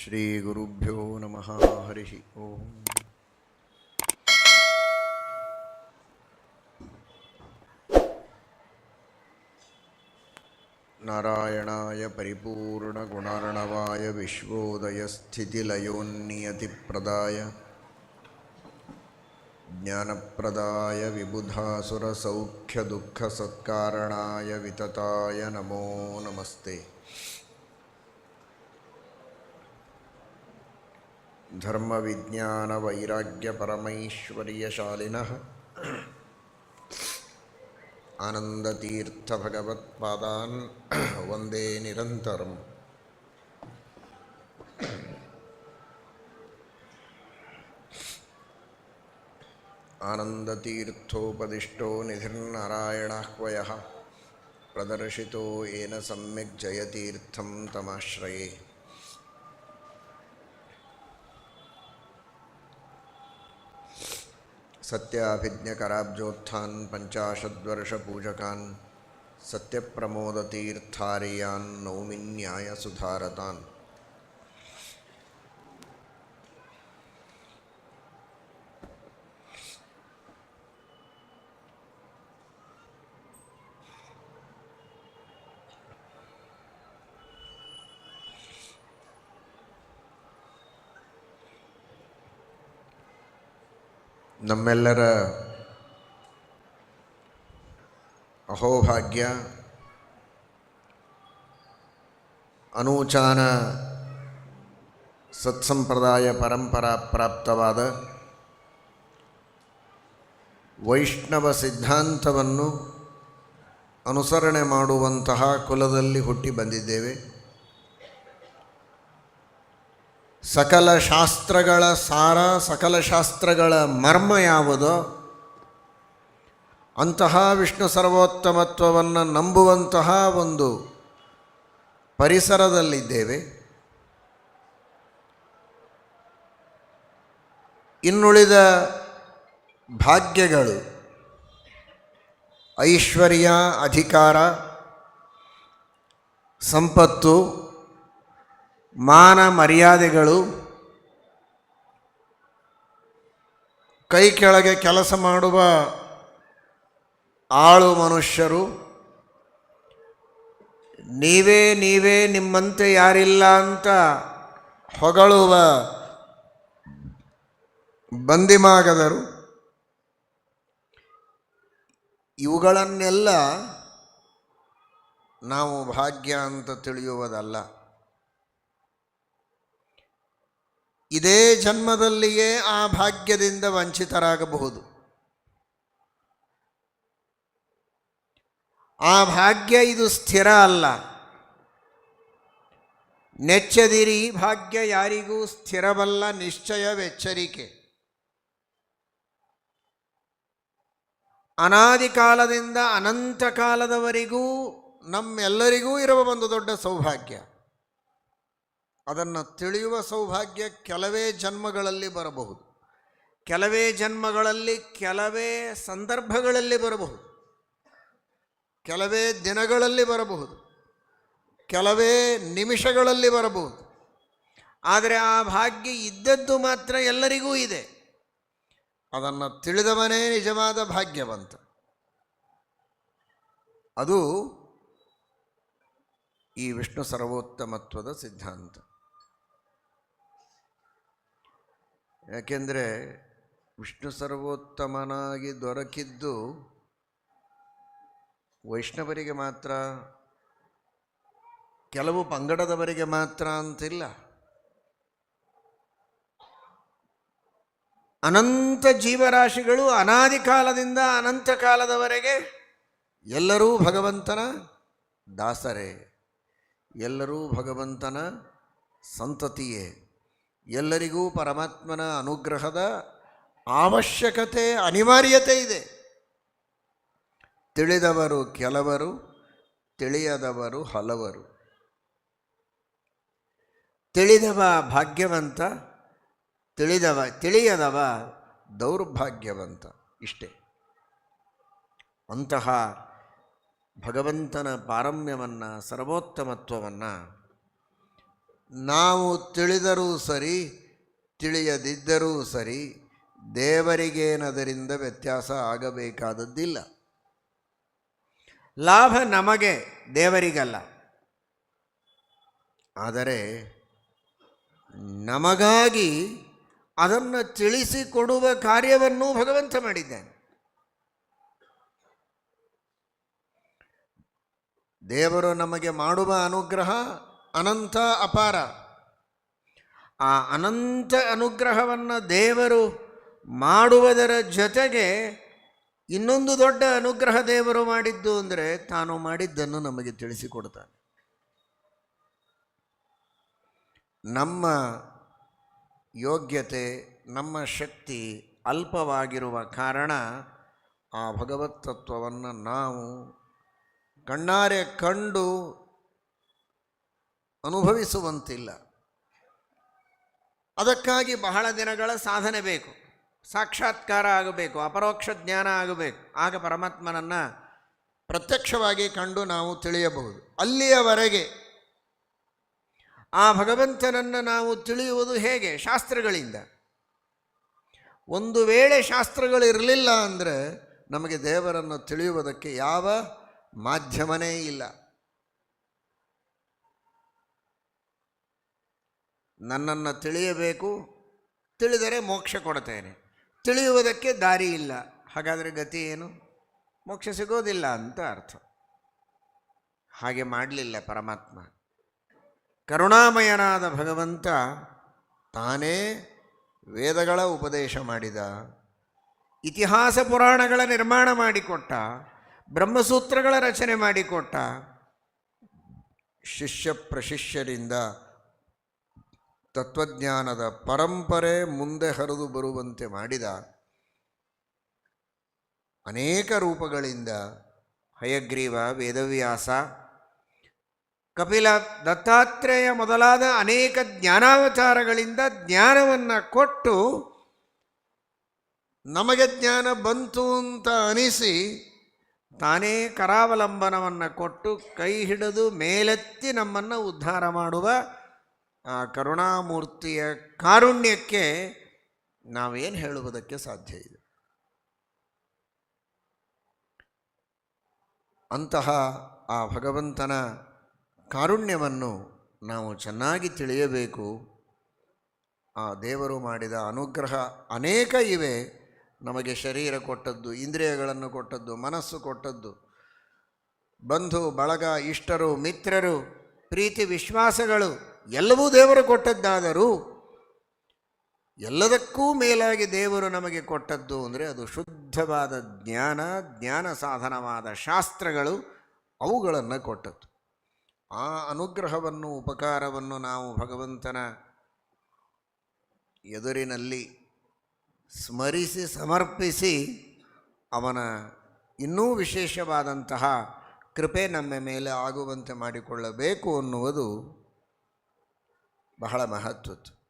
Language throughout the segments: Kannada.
श्रीगुरुभ्यो नमः हरिः ओम्। नारायणाय परिपूर्णगुणार्णवाय विश्वोदयस्थितिलयोन्नियतिप्रदाय ज्ञानप्रदाय विबुधासुरसौख्यदुःखसत्कारणाय वितताय नमो नमस्ते। धर्मविज्ञानवैराग्यपरमैश्वर्यशालिनः आनन्दतीर्थभगवत्पादान् वंदे निरन्तरम्। आनन्दतीर्थोपदिष्टो निधिर्नारायणाह्वयः प्रदर्शितो येन सम्यक् जयतीर्थं तमाश्रये। सत्याभिज्ञकराब्जोत्थान् पञ्चाशद्वर्षपूजकान् सत्यप्रमोदतीर्थार्यान् नौमिन्यायसुधारतान्। ನಮ್ಮೆಲ್ಲರ ಅಹೋಭಾಗ್ಯ ಅನೂಚಾನ ಸತ್ಸಂಪ್ರದಾಯ ಪರಂಪರಾ ಪ್ರಾಪ್ತವಾದ ವೈಷ್ಣವ ಸಿದ್ಧಾಂತವನ್ನು ಅನುಸರಣೆ ಮಾಡುವಂತಹ ಕುಲದಲ್ಲಿ ಹುಟ್ಟಿ ಬಂದಿದ್ದೇವೆ. ಸಕಲ ಶಾಸ್ತ್ರಗಳ ಸಾರ, ಸಕಲ ಶಾಸ್ತ್ರಗಳ ಮರ್ಮ ಯಾವುದೋ? ಅಂತಹ ವಿಷ್ಣು ಸರ್ವೋತ್ತಮತ್ವವನ್ನು ನಂಬುವಂತಹ ಒಂದು ಪರಿಸರದಲ್ಲಿದ್ದೇವೆ. ಇನ್ನುಳಿದ ಭಾಗ್ಯಗಳು ಐಶ್ವರ್ಯ, ಅಧಿಕಾರ, ಸಂಪತ್ತು ಮಾನ ಮರ್ಯಾದೆಗಳು ಕೈ ಕೆಳಗೆ ಕೆಲಸ ಮಾಡುವ ಆಳು ಮನುಷ್ಯರು. ನೀವೇ ನೀವೇ ನಿಮ್ಮಂತೆ ಯಾರಿಲ್ಲ ಅಂತ ಹೊಗಳುವ ಬಂದಿಮಾಗದರು ಇವುಗಳನ್ನೆಲ್ಲ ನಾವು ಭಾಗ್ಯ ಅಂತ ತಿಳಿಯುವುದಲ್ಲ. ಇದೇ ಜನ್ಮದಲ್ಲಿಯೇ ಆ ಭಾಗ್ಯದಿಂದ ವಂಚಿತರಾಗಬಹುದು. ಆ ಭಾಗ್ಯ ಇದು ಸ್ಥಿರ ಅಲ್ಲ. ನೆಚ್ಚದಿರಿ ಭಾಗ್ಯ ಯಾರಿಗೂ ಸ್ಥಿರವಲ್ಲ ನಿಶ್ಚಯವೆಚ್ಚರಿಕೆ ಅನಾದಿ ಕಾಲದಿಂದ ಅನಂತ ಕಾಲದವರೆಗೂ ನಮ್ಮೆಲ್ಲರಿಗೂ ಇರುವ ಒಂದು ದೊಡ್ಡ ಸೌಭಾಗ್ಯ. ಅದನ್ನು ತಿಳಿಯುವ ಸೌಭಾಗ್ಯ ಕೆಲವೇ ಜನ್ಮಗಳಲ್ಲಿ ಬರಬಹುದು. ಕೆಲವೇ ಜನ್ಮಗಳಲ್ಲಿ ಕೆಲವೇ ಸಂದರ್ಭಗಳಲ್ಲಿ ಬರಬಹುದು. ಕೆಲವೇ ದಿನಗಳಲ್ಲಿ ಬರಬಹುದು. ಕೆಲವೇ ನಿಮಿಷಗಳಲ್ಲಿ ಬರಬಹುದು. ಆದರೆ ಆ ಭಾಗ್ಯ ಇದ್ದದ್ದು ಮಾತ್ರ ಎಲ್ಲರಿಗೂ ಇದೆ. ಅದನ್ನು ತಿಳಿದವನೇ ನಿಜವಾದ ಭಾಗ್ಯವಂತ. ಅದು ಈ ವಿಷ್ಣು ಸರ್ವೋತ್ತಮತ್ವದ ಸಿದ್ಧಾಂತ. ಯಾಕೆಂದರೆ ವಿಷ್ಣು ಸರ್ವೋತ್ತಮನಾಗಿ ದೊರಕಿದ್ದು ವೈಷ್ಣವರಿಗೆ ಮಾತ್ರ, ಕೆಲವು ಪಂಗಡದವರಿಗೆ ಮಾತ್ರ ಅಂತಿಲ್ಲ. ಅನಂತ ಜೀವರಾಶಿಗಳು ಅನಾದಿ ಕಾಲದಿಂದ ಅನಂತ ಕಾಲದವರೆಗೆ ಎಲ್ಲರೂ ಭಗವಂತನ ದಾಸರೇ, ಎಲ್ಲರೂ ಭಗವಂತನ ಸಂತತಿಯೇ. ಎಲ್ಲರಿಗೂ ಪರಮಾತ್ಮನ ಅನುಗ್ರಹದ ಅವಶ್ಯಕತೆ, ಅನಿವಾರ್ಯತೆ ಇದೆ. ತಿಳಿದವರು ಕೆಲವರು, ತಿಳಿಯದವರು ಹಲವರು. ತಿಳಿದವ ಭಾಗ್ಯವಂತ, ತಿಳಿದವ, ತಿಳಿಯದವ ದೌರ್ಭಾಗ್ಯವಂತ ಇಷ್ಟೇ. ಅಂತಹ ಭಗವಂತನ ಪಾರಮ್ಯವನ್ನು, ಸರ್ವೋತ್ತಮತ್ವವನ್ನು ನಾವು ತಿಳಿದರೂ ಸರಿ, ತಿಳಿಯದಿದ್ದರೂ ಸರಿ, ದೇವರಿಗೇನದರಿಂದ ವ್ಯತ್ಯಾಸ ಆಗಬೇಕಾದದ್ದಿಲ್ಲ. ಲಾಭ ನಮಗೆ ದೇವರಿಗಲ್ಲ. ಆದರೆ ನಮಗಾಗಿ ಅದನ್ನು ತಿಳಿಸಿಕೊಡುವ ಕಾರ್ಯವನ್ನು ಭಗವಂತ ಮಾಡಿದ್ದಾನೆ. ದೇವರು ನಮಗೆ ಮಾಡುವ ಅನುಗ್ರಹ ಅನಂತ ಅಪಾರ. ಆ ಅನಂತ ಅನುಗ್ರಹವನ್ನು ದೇವರು ಮಾಡುವುದರ ಜೊತೆಗೆ ಇನ್ನೊಂದು ದೊಡ್ಡ ಅನುಗ್ರಹ ದೇವರು ಮಾಡಿದ್ದು ಅಂದರೆ ತಾನು ಮಾಡಿದ್ದನ್ನು ನಮಗೆ ತಿಳಿಸಿಕೊಡ್ತಾನೆ ನಮ್ಮ ಯೋಗ್ಯತೆ, ನಮ್ಮ ಶಕ್ತಿ ಅಲ್ಪವಾಗಿರುವ ಕಾರಣ ಆ ಭಗವತ್ ತತ್ವವನ್ನು ನಾವು ಕಣ್ಣಾರೆ ಕಂಡು ಅನುಭವಿಸುವಂತಿಲ್ಲ. ಅದಕ್ಕಾಗಿ ಬಹಳ ದಿನಗಳ ಸಾಧನೆ ಬೇಕು. ಸಾಕ್ಷಾತ್ಕಾರ ಆಗಬೇಕು, ಅಪರೋಕ್ಷ ಜ್ಞಾನ ಆಗಬೇಕು. ಆಗ ಪರಮಾತ್ಮನನ್ನು ಪ್ರತ್ಯಕ್ಷವಾಗಿ ಕಂಡು ನಾವು ತಿಳಿಯಬಹುದು. ಅಲ್ಲಿಯವರೆಗೆ ಆ ಭಗವಂತನನ್ನು ನಾವು ತಿಳಿಯುವುದು ಹೇಗೆ? ಶಾಸ್ತ್ರಗಳಿಂದ. ಒಂದು ವೇಳೆ ಶಾಸ್ತ್ರಗಳಿರಲಿಲ್ಲ ಅಂದರೆ ನಮಗೆ ದೇವರನ್ನು ತಿಳಿಯುವುದಕ್ಕೆ ಯಾವ ಮಾಧ್ಯಮನೇ ಇಲ್ಲ. ನನ್ನನ್ನು ತಿಳಿಯಬೇಕು, ತಿಳಿದರೆ ಮೋಕ್ಷ ಕೊಡ್ತೇನೆ ತಿಳಿಯುವುದಕ್ಕೆ ದಾರಿ ಇಲ್ಲ. ಹಾಗಾದರೆ ಗತಿ ಏನು? ಮೋಕ್ಷ ಸಿಗೋದಿಲ್ಲ ಅಂತ ಅರ್ಥ. ಹಾಗೆ ಮಾಡಲಿಲ್ಲ ಪರಮಾತ್ಮ. ಕರುಣಾಮಯನಾದ ಭಗವಂತ ತಾನೇ ವೇದಗಳ ಉಪದೇಶ ಮಾಡಿದ. ಇತಿಹಾಸ ಪುರಾಣಗಳ ನಿರ್ಮಾಣ ಮಾಡಿಕೊಟ್ಟ. ಬ್ರಹ್ಮಸೂತ್ರಗಳ ರಚನೆ ಮಾಡಿಕೊಟ್ಟ. ಶಿಷ್ಯ ಪ್ರಶಿಷ್ಯರಿಂದ ತತ್ವಜ್ಞಾನದ ಪರಂಪರೆ ಮುಂದೆ ಹರಿದು ಬರುವಂತೆ ಮಾಡಿದ ಅನೇಕ ರೂಪಗಳಿಂದ ಹಯಗ್ರೀವ, ವೇದವ್ಯಾಸ, ಕಪಿಲ ದತ್ತಾತ್ರೇಯ ಮೊದಲಾದ ಅನೇಕ ಜ್ಞಾನಾವತಾರಗಳಿಂದ ಜ್ಞಾನವನ್ನು ಕೊಟ್ಟು ನಮಗೆ ಜ್ಞಾನ ಬಂತು ಅಂತ ಅನಿಸಿ ತಾನೇ ಕರಾವಲಂಬನವನ್ನು ಕೊಟ್ಟು ಕೈ ಹಿಡಿದು ಮೇಲೆತ್ತಿ ನಮ್ಮನ್ನು ಉದ್ಧಾರ ಮಾಡುವ ಆ ಕರುಣಾಮೂರ್ತಿಯ ಕಾರುಣ್ಯಕ್ಕೆ ನಾವೇನು ಹೇಳುವುದಕ್ಕೆ ಸಾಧ್ಯ ಇದೆ? ಅಂತಹ ಆ ಭಗವಂತನ ಕಾರುಣ್ಯವನ್ನು ನಾವು ಚೆನ್ನಾಗಿ ತಿಳಿಯಬೇಕು. ಆ ದೇವರು ಮಾಡಿದ ಅನುಗ್ರಹ ಅನೇಕ ಇವೆ. ನಮಗೆ ಶರೀರ ಕೊಟ್ಟದ್ದು, ಇಂದ್ರಿಯಗಳನ್ನು ಕೊಟ್ಟದ್ದು, ಮನಸ್ಸು ಕೊಟ್ಟದ್ದು. ಬಂಧು, ಬಳಗ, ಇಷ್ಟರು, ಮಿತ್ರರು, ಪ್ರೀತಿ, ವಿಶ್ವಾಸಗಳು ಎಲ್ಲವೂ ದೇವರು ಕೊಟ್ಟದ್ದಾದರೂ ಎಲ್ಲದಕ್ಕೂ ಮೇಲಾಗಿ ದೇವರು ನಮಗೆ ಕೊಟ್ಟದ್ದು ಅಂದರೆ ಅದು ಶುದ್ಧವಾದ ಜ್ಞಾನ ಜ್ಞಾನ ಸಾಧನವಾದ ಶಾಸ್ತ್ರಗಳು ಅವುಗಳನ್ನು ಕೊಟ್ಟದ್ದು. ಆ ಅನುಗ್ರಹವನ್ನು, ಉಪಕಾರವನ್ನು ನಾವು ಭಗವಂತನ ಎದುರಿನಲ್ಲಿ ಸ್ಮರಿಸಿ, ಸಮರ್ಪಿಸಿ ಅವನ ಇನ್ನೂ ವಿಶೇಷವಾದಂತಹ ಕೃಪೆ ನಮ್ಮ ಮೇಲೆ ಆಗುವಂತೆ ಮಾಡಿಕೊಳ್ಳಬೇಕು ಅನ್ನುವುದು ಬಹಳ ಮಹತ್ವದ್ದು.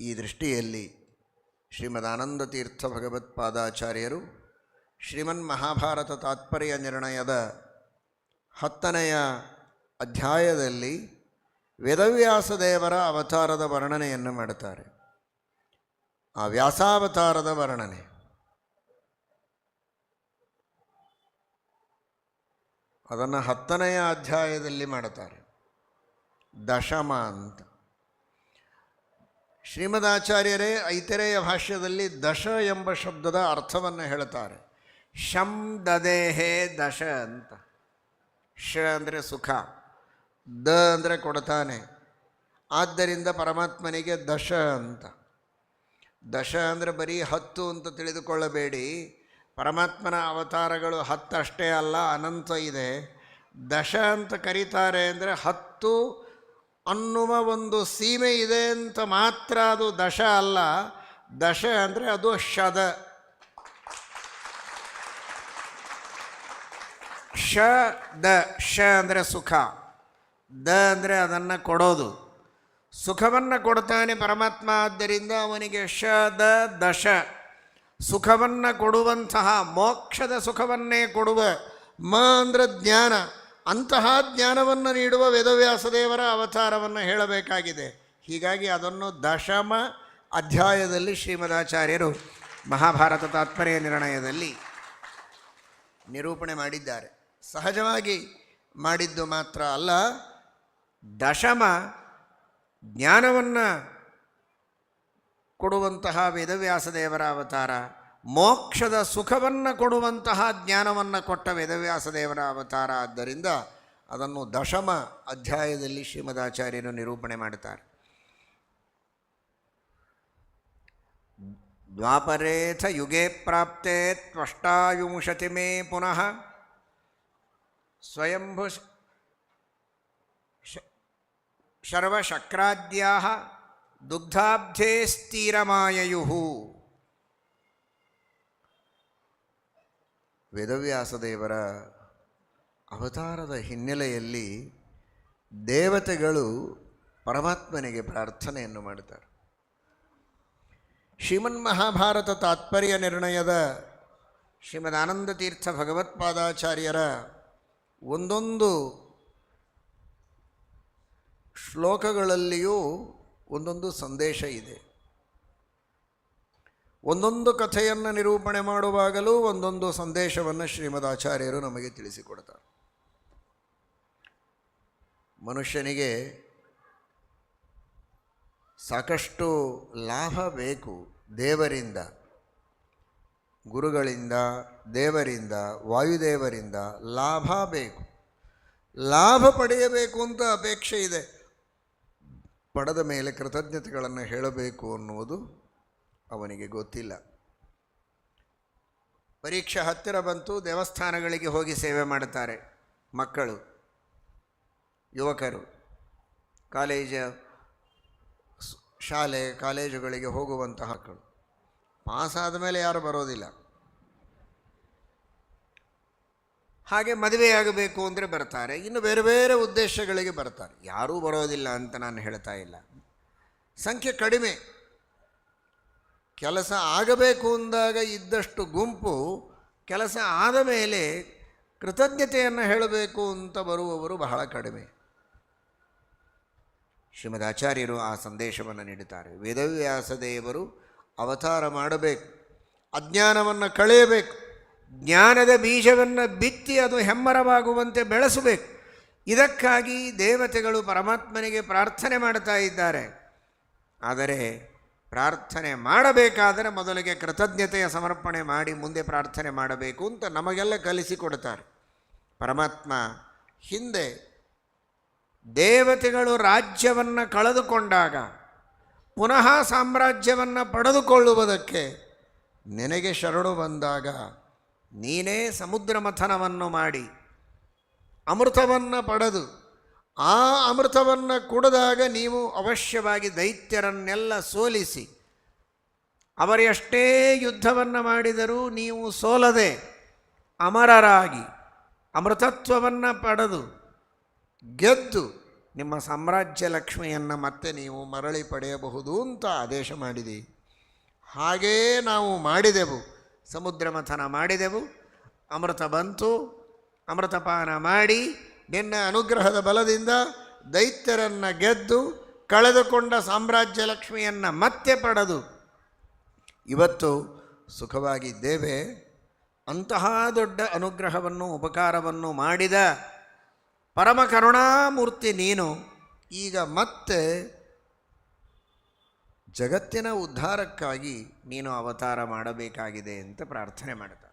ಈ ದೃಷ್ಟಿಯಲ್ಲಿ ಶ್ರೀಮದ್ ಆನಂದ ತೀರ್ಥ ಭಗವತ್ಪಾದಾಚಾರ್ಯರು ಶ್ರೀಮನ್ ಮಹಾಭಾರತ ತಾತ್ಪರ್ಯ ನಿರ್ಣಯದ ಹತ್ತನೆಯ ಅಧ್ಯಾಯದಲ್ಲಿ ವೇದವ್ಯಾಸ ದೇವರ ಅವತಾರದ ವರ್ಣನೆಯನ್ನು ಮಾಡುತ್ತಾರೆ. ಆ ವ್ಯಾಸಾವತಾರದ ವರ್ಣನೆ. ಅದನ್ನು ಹತ್ತನೆಯ ಅಧ್ಯಾಯದಲ್ಲಿ ಮಾಡುತ್ತಾರೆ. ದಶಮ ಅಂತ ಶ್ರೀಮದಾಚಾರ್ಯರೇ, ಐತೆರೆಯ ಭಾಷ್ಯದಲ್ಲಿ ದಶ ಎಂಬ ಶಬ್ದದ ಅರ್ಥವನ್ನು ಹೇಳುತ್ತಾರೆ. ಶಂ ದದೇಹೇ ದಶ ಅಂತ. ಶ ಅಂದರೆ ಸುಖ, ದ ಅಂದರೆ ಕೊಡ್ತಾನೆ. ಆದ್ದರಿಂದ ಪರಮಾತ್ಮನಿಗೆ ದಶ ಅಂತ. ದಶ ಅಂದರೆ ಬರೀ ಹತ್ತು ಅಂತ ತಿಳಿದುಕೊಳ್ಳಬೇಡಿ. ಪರಮಾತ್ಮನ ಅವತಾರಗಳು ಹತ್ತಷ್ಟೇ ಅಲ್ಲ, ಅನಂತ ಇದೆ. ದಶ ಅಂತ ಕರೀತಾರೆ ಅಂದರೆ ಹತ್ತು ಅನ್ನುವ ಒಂದು ಸೀಮೆ ಇದೆ ಅಂತ ಮಾತ್ರ ಅದು ದಶ ಅಲ್ಲ. ದಶ ಅಂದರೆ ಅದು ಶದ. ಶ, ದ, ಶ ಅಂದರೆ ಸುಖ. ದ ಅಂದರೆ ಅದನ್ನು ಕೊಡೋದು. ಸುಖವನ್ನು ಕೊಡ್ತಾನೆ ಪರಮಾತ್ಮ, ಆದ್ದರಿಂದ ಅವನಿಗೆ ಶ, ದ, ದಶ. ಸುಖವನ್ನು ಕೊಡುವಂತಹ ಮೋಕ್ಷದ ಸುಖವನ್ನೇ ಕೊಡುವ ಮ ಅಂದರೆ ಜ್ಞಾನ ಅಂತಹ ಜ್ಞಾನವನ್ನು ನೀಡುವ ವೇದವ್ಯಾಸದೇವರ ಅವತಾರವನ್ನು ಹೇಳಬೇಕಾಗಿದೆ. ಹೀಗಾಗಿ ಅದನ್ನು ದಶಮ ಅಧ್ಯಾಯದಲ್ಲಿ ಶ್ರೀಮದಾಚಾರ್ಯರು ಮಹಾಭಾರತ ತಾತ್ಪರ್ಯ ನಿರ್ಣಯದಲ್ಲಿ ನಿರೂಪಣೆ ಮಾಡಿದ್ದಾರೆ. ಸಹಜವಾಗಿ ಮಾಡಿದ್ದು ಮಾತ್ರ ಅಲ್ಲ, ದಶಮ ಜ್ಞಾನವನ್ನು ಕೊಡುವಂತಹ ವೇದವ್ಯಾಸದೇವರ ಅವತಾರ ಮೋಕ್ಷದ ಸುಖವನ್ನು ಕೊಡುವಂತಹ ಜ್ಞಾನವನ್ನು ಕೊಟ್ಟ ವೇದವ್ಯಾಸ ದೇವರ ಅವತಾರ. ಆದ್ದರಿಂದ ಅದನ್ನು ದಶಮ ಅಧ್ಯಾಯದಲ್ಲಿ ಶ್ರೀಮದಾಚಾರ್ಯರು ನಿರೂಪಣೆ ಮಾಡುತ್ತಾರೆ. ದ್ವಾಪರೇಥ ಯುಗೆ ಪ್ರಾಪ್ತೆ ತ್ವಷ್ಟಾಯುಂಶತಿ ಮೇ ಪುನಃ ಸ್ವಯಂಭು ಶರ್ವಶಕ್ರಾದ್ಯಾ ದುಗ್ಧಾಬ್ಧೇ ವೇದವ್ಯಾಸದೇವರ ಅವತಾರದ ಹಿನ್ನೆಲೆಯಲ್ಲಿ ದೇವತೆಗಳು ಪರಮಾತ್ಮನಿಗೆ ಪ್ರಾರ್ಥನೆಯನ್ನು ಮಾಡುತ್ತಾರೆ. ಶ್ರೀಮನ್ ಮಹಾಭಾರತ ತಾತ್ಪರ್ಯ ನಿರ್ಣಯದ ಶ್ರೀಮದ್ ಆನಂದ ತೀರ್ಥ ಭಗವತ್ಪಾದಾಚಾರ್ಯರ ಒಂದೊಂದು ಶ್ಲೋಕಗಳಲ್ಲಿಯೂ ಒಂದೊಂದು ಸಂದೇಶ ಇದೆ. ಒಂದೊಂದು ಕಥೆಯನ್ನು ನಿರೂಪಣೆ ಮಾಡುವಾಗಲೂ ಒಂದೊಂದು ಸಂದೇಶವನ್ನು ಶ್ರೀಮದ್ ಆಚಾರ್ಯರು ನಮಗೆ ತಿಳಿಸಿಕೊಡ್ತಾರೆ. ಮನುಷ್ಯನಿಗೆ ಸಾಕಷ್ಟು ಲಾಭ ಬೇಕು ದೇವರಿಂದ, ಗುರುಗಳಿಂದ, ದೇವರಿಂದ, ವಾಯುದೇವರಿಂದ ಲಾಭ ಬೇಕು. ಲಾಭ ಪಡೆಯಬೇಕು ಅಂತ ಅಪೇಕ್ಷೆ ಇದೆ. ಪಡೆದ ಮೇಲೆ ಕೃತಜ್ಞತೆಗಳನ್ನು ಹೇಳಬೇಕು ಅನ್ನುವುದು ಅವನಿಗೆ ಗೊತ್ತಿಲ್ಲ. ಪರೀಕ್ಷೆ ಹತ್ತಿರ ಬಂತು, ದೇವಸ್ಥಾನಗಳಿಗೆ ಹೋಗಿ ಸೇವೆ ಮಾಡುತ್ತಾರೆ ಮಕ್ಕಳು, ಯುವಕರು. ಕಾಲೇಜ, ಶಾಲೆ, ಕಾಲೇಜುಗಳಿಗೆ ಹೋಗುವಂತಹ ಮಕ್ಕಳು. ಆದ ಮೇಲೆ ಯಾರು ಬರೋದಿಲ್ಲ. ಹಾಗೆ ಮದುವೆಯಾಗಬೇಕು ಅಂದರೆ ಬರ್ತಾರೆ, ಇನ್ನು ಬೇರೆ ಬೇರೆ ಉದ್ದೇಶಗಳಿಗೆ ಬರ್ತಾರೆ. ಯಾರೂ ಬರೋದಿಲ್ಲ ಅಂತ ನಾನು ಹೇಳ್ತಾ ಇಲ್ಲ. ಸಂಖ್ಯೆ ಕಡಿಮೆ. ಕೆಲಸ ಆಗಬೇಕು ಅಂದಾಗ ಇದ್ದಷ್ಟು ಗುಂಪು ಕೆಲಸ ಆದ ಮೇಲೆ ಕೃತಜ್ಞತೆಯನ್ನು ಹೇಳಬೇಕು ಅಂತ ಬರುವವರು ಬಹಳ ಕಡಿಮೆ. ಶ್ರೀಮದ್ ಆಚಾರ್ಯರು ಆ ಸಂದೇಶವನ್ನು ನೀಡುತ್ತಾರೆ ವೇದವ್ಯಾಸ ದೇವರು ಅವತಾರ ಮಾಡಬೇಕು, ಅಜ್ಞಾನವನ್ನು ಕಳೆಯಬೇಕು, ಜ್ಞಾನದ ಬೀಜವನ್ನು ಬಿತ್ತಿ ಅದು ಹೆಮ್ಮರವಾಗುವಂತೆ ಬೆಳೆಸಬೇಕು. ಇದಕ್ಕಾಗಿ ದೇವತೆಗಳು ಪರಮಾತ್ಮನಿಗೆ ಪ್ರಾರ್ಥನೆ ಮಾಡ್ತಾ ಇದ್ದಾರೆ. ಆದರೆ ಪ್ರಾರ್ಥನೆ ಮಾಡಬೇಕಾದರೆ ಮೊದಲಿಗೆ ಕೃತಜ್ಞತೆಯ ಸಮರ್ಪಣೆ ಮಾಡಿ ಮುಂದೆ ಪ್ರಾರ್ಥನೆ ಮಾಡಬೇಕು ಅಂತ ನಮಗೆಲ್ಲ ಕಲಿಸಿಕೊಡ್ತಾರೆ ಪರಮಾತ್ಮ ಹಿಂದೆ ದೇವತೆಗಳು ರಾಜ್ಯವನ್ನು ಕಳೆದುಕೊಂಡಾಗ, ಪುನಃ ಸಾಮ್ರಾಜ್ಯವನ್ನು ಪಡೆದುಕೊಳ್ಳುವುದಕ್ಕೆ ನಿನಗೆ ಶರಣು ಬಂದಾಗ ನೀನೇ ಸಮುದ್ರ ಮಥನವನ್ನು ಮಾಡಿ ಅಮೃತವನ್ನು ಪಡೆದು ಆ ಅಮೃತವನ್ನು ಕುಡಿದಾಗ ನೀವು ಅವಶ್ಯವಾಗಿ ದೈತ್ಯರನ್ನೆಲ್ಲ ಸೋಲಿಸಿ, ಅವರೆಷ್ಟೇ ಯುದ್ಧವನ್ನು ಮಾಡಿದರೂ ನೀವು ಸೋಲದೆ ಅಮರರಾಗಿ ಅಮೃತತ್ವವನ್ನು ಪಡೆದು ಗೆದ್ದು ನಿಮ್ಮ ಸಾಮ್ರಾಜ್ಯ ಲಕ್ಷ್ಮಿಯನ್ನು ಮತ್ತೆ ನೀವು ಮರಳಿ ಪಡೆಯಬಹುದು ಅಂತ ಆದೇಶ ಮಾಡಿದೆ. ಹಾಗೇ ನಾವು ಮಾಡಿದೆವು. ಸಮುದ್ರ ಮಥನ ಮಾಡಿದೆವು. ಅಮೃತ ಬಂತು. ಅಮೃತಪಾನ ಮಾಡಿ ನಿನ್ನ ಅನುಗ್ರಹದ ಬಲದಿಂದ ದೈತ್ಯರನ್ನು ಗೆದ್ದು ಕಳೆದುಕೊಂಡ ಸಾಮ್ರಾಜ್ಯ ಲಕ್ಷ್ಮಿಯನ್ನು ಮತ್ತೆ ಪಡೆದು ಇವತ್ತು ಸುಖವಾಗಿದ್ದೇವೆ. ಅಂತಹ ದೊಡ್ಡ ಅನುಗ್ರಹವನ್ನು, ಉಪಕಾರವನ್ನು ಮಾಡಿದ ಪರಮ ಕರುಣಾಮೂರ್ತಿ ನೀನು. ಈಗ ಮತ್ತೆ ಜಗತ್ತಿನ ಉದ್ಧಾರಕ್ಕಾಗಿ ನೀನು ಅವತಾರ ಮಾಡಬೇಕಾಗಿದೆ ಅಂತ ಪ್ರಾರ್ಥನೆ ಮಾಡ್ತಾರೆ